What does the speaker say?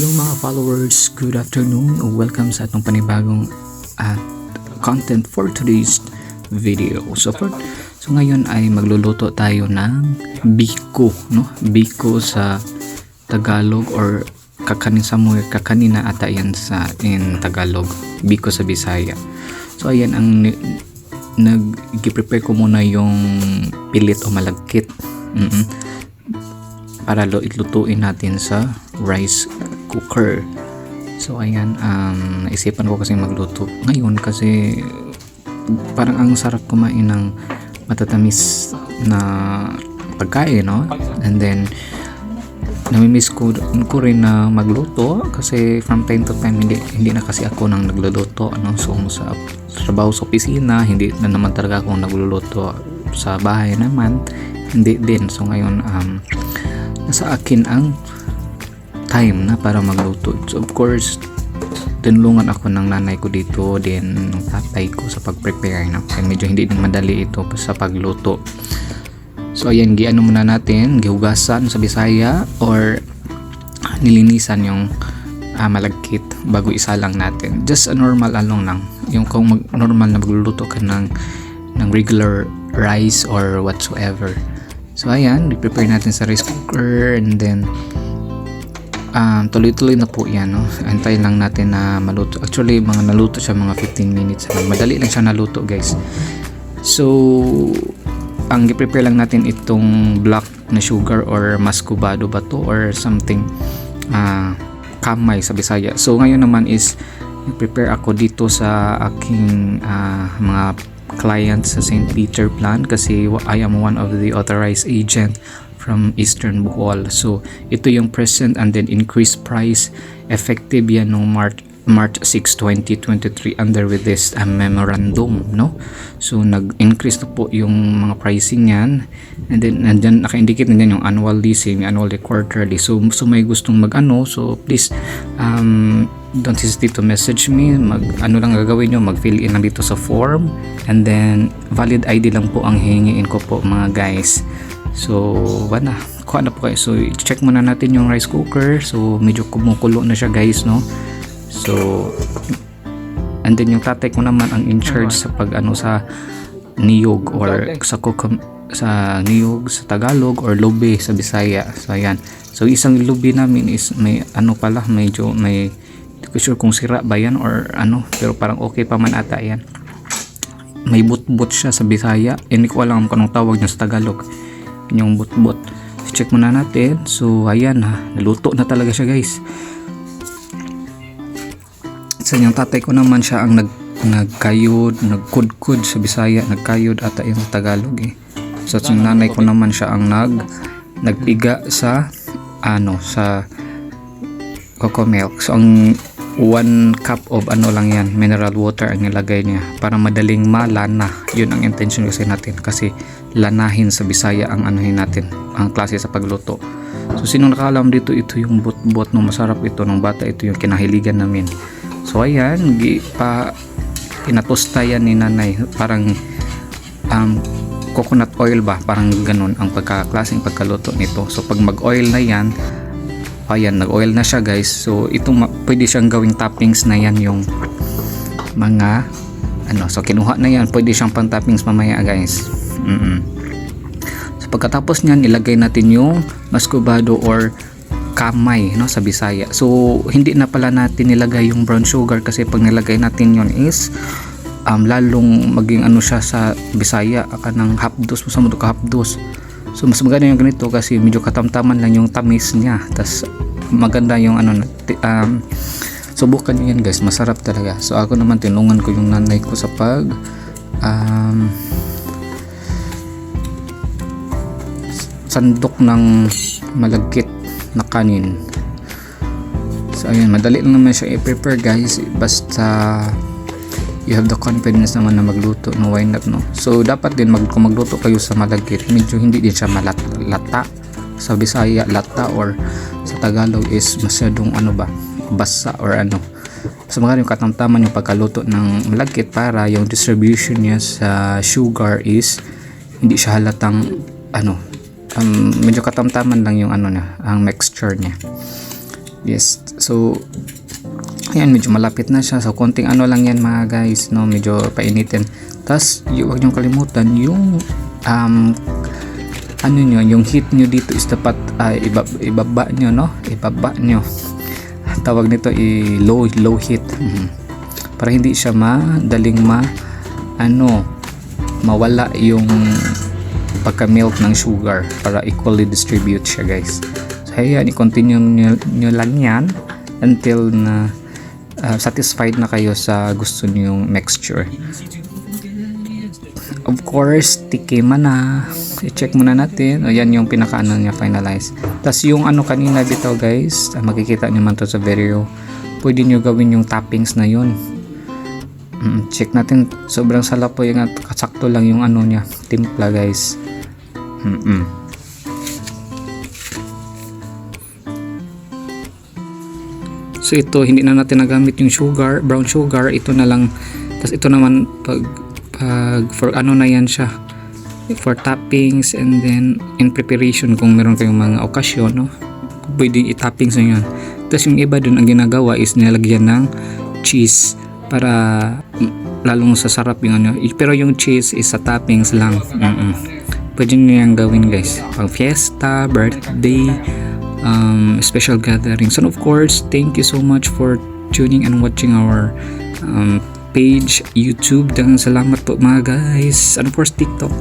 Hello mga followers, good afternoon. Welcome sa atong panibagong at content for today's video. So for so ngayon ay magluluto tayo ng biko, no? Biko sa Tagalog or kakanin sa mo kakanina ata yan sa in Tagalog. Biko sa Bisaya. So ayan ang nag-prepare ko muna yung pilit o malagkit. Mm-mm para lo itlutuin natin sa rice cooker. So ayan, um, naisipan ko kasi magluto ngayon kasi parang ang sarap kumain ng matatamis na pagkain, no? And then, namimiss ko, ko rin na magluto kasi from time to time hindi, hindi na kasi ako nang nagluluto ano? so sa trabaho sa opisina hindi na naman talaga ako nagluluto sa bahay naman hindi din so ngayon um, nasa akin ang time na para magluto. So of course, tinulungan ako ng nanay ko dito, din ng tatay ko sa pag-prepare. No? Kaya medyo hindi din madali ito sa pagluto. So ayan, giano muna natin, gihugasan sa Bisaya or nilinisan yung ah, malagkit bago isalang natin. Just a normal along lang. Yung kung mag, normal na magluluto ka ng, ng regular rice or whatsoever. So ayan, i-prepare natin sa rice cooker and then um, tuloy-tuloy na po yan. No? Antay lang natin na maluto. Actually, mga naluto siya mga 15 minutes. Madali lang siya naluto guys. So, ang i-prepare lang natin itong black na sugar or mascubado ba to or something uh, kamay sa Bisaya. So, ngayon naman is prepare ako dito sa aking uh, mga clients sa St. Peter Plan kasi I am one of the authorized agent from Eastern Bohol. So, ito yung present and then increased price effective yan no March March 6, 2023 under with this uh, memorandum, no? So, nag-increase na po yung mga pricing yan. And then, nandyan, naka-indicate na yung annual leasing, annually, quarterly. So, so may gustong mag-ano, so please, um, don't hesitate to message me. Mag, ano lang gagawin nyo, mag-fill in lang dito sa form. And then, valid ID lang po ang hihingiin ko po, mga guys. So, wala. Kuha na po kayo. So, check muna natin yung rice cooker. So, medyo kumukulo na siya, guys, no? So, and then yung tatay ko naman ang in charge sa pag ano sa niyog or sa kukum, sa niyog sa Tagalog or lobe sa Bisaya. So ayan. So isang lobe namin is may ano pala medyo may hindi ko sure kung sira ba yan or ano pero parang okay pa man ata yan. May butbut siya sa Bisaya. Hindi ko alam kung anong tawag niya sa Tagalog. Yung butbut. So, check muna natin. So ayan ha. Naluto na talaga siya guys sa yung tatay ko naman siya ang nag nagkayod, nagkudkud sa Bisaya, nagkayod ata yung Tagalog eh. So yung nanay ko naman siya ang nag nagpiga sa ano sa cocoa milk. So ang one cup of ano lang yan, mineral water ang nilagay niya para madaling malana. Yun ang intention kasi natin kasi lanahin sa Bisaya ang anuhin natin, ang klase sa pagluto. So sino nakaalam dito ito yung bot-bot no masarap ito ng bata ito yung kinahiligan namin. So ayan, gi, pa pinatosta yan ni nanay. Parang um, coconut oil ba? Parang ganun ang pagkaklaseng pagkaluto nito. So pag mag-oil na yan, ayan, nag-oil na siya guys. So itong pwede siyang gawing toppings na yan yung mga ano, so kinuha na yan. Pwede siyang pang toppings mamaya guys. Mm-mm. So pagkatapos niyan, ilagay natin yung mascubado or kamay no sa Bisaya. So hindi na pala natin nilagay yung brown sugar kasi pag nilagay natin yon is um, lalong maging ano siya sa Bisaya aka ng hapdos mo sa mundo ka hapdos. So mas maganda yung ganito kasi medyo katamtaman lang yung tamis niya. Tas maganda yung ano um, subukan niyo yan guys. Masarap talaga. So ako naman tinungan ko yung nanay ko sa pag um, sandok ng malagkit na kanin. So ayun madali lang naman siya i-prepare guys. Basta you have the confidence naman na magluto no why not no? So dapat din mag kung magluto kayo sa malagkit medyo hindi din siya malata sa Bisaya lata or sa Tagalog is masyadong ano ba basa or ano. So mga yung katamtaman yung pagkaluto ng malagkit para yung distribution niya sa sugar is hindi siya halatang ano. Um, medyo katamtaman lang yung ano na ang mixture niya. Yes. So, ayan, medyo malapit na siya. So, konting ano lang yan mga guys, no? Medyo painitin. Tapos, huwag niyong kalimutan, yung, um, ano nyo, yung heat nyo dito is dapat uh, ibab, ibaba nyo, no? Ibaba nyo. Tawag nito i low, low heat. Mhm. Para hindi siya madaling ma, ano, mawala yung pagka-milk ng sugar para equally distribute siya guys. So ayan, i-continue nyo, nyo lang yan until na uh, satisfied na kayo sa gusto nyong mixture. Of course, tikima na. I-check muna natin. O yan yung pinaka-ano niya finalize. Tapos yung ano kanina bitaw guys, ah, makikita nyo man to sa video. Pwede nyo gawin yung toppings na yun. Mm, check natin. Sobrang salap po yung kasakto lang yung ano niya. Timpla guys. Mm-mm. So ito, hindi na natin nagamit yung sugar, brown sugar. Ito na lang. Tapos ito naman, pag, pag for ano na yan siya. For toppings and then in preparation kung meron kayong mga okasyon, no? Pwede i-toppings na yun. Tapos yung iba dun, ang ginagawa is nilagyan ng cheese para mm, lalong sasarap yung ano. Pero yung cheese is sa toppings lang. Mm-mm. Pwede nyo yung gawin guys. Pang fiesta, birthday, um, special gatherings. And of course, thank you so much for tuning and watching our um, page, YouTube. Dagang salamat po mga guys. And of course, TikTok.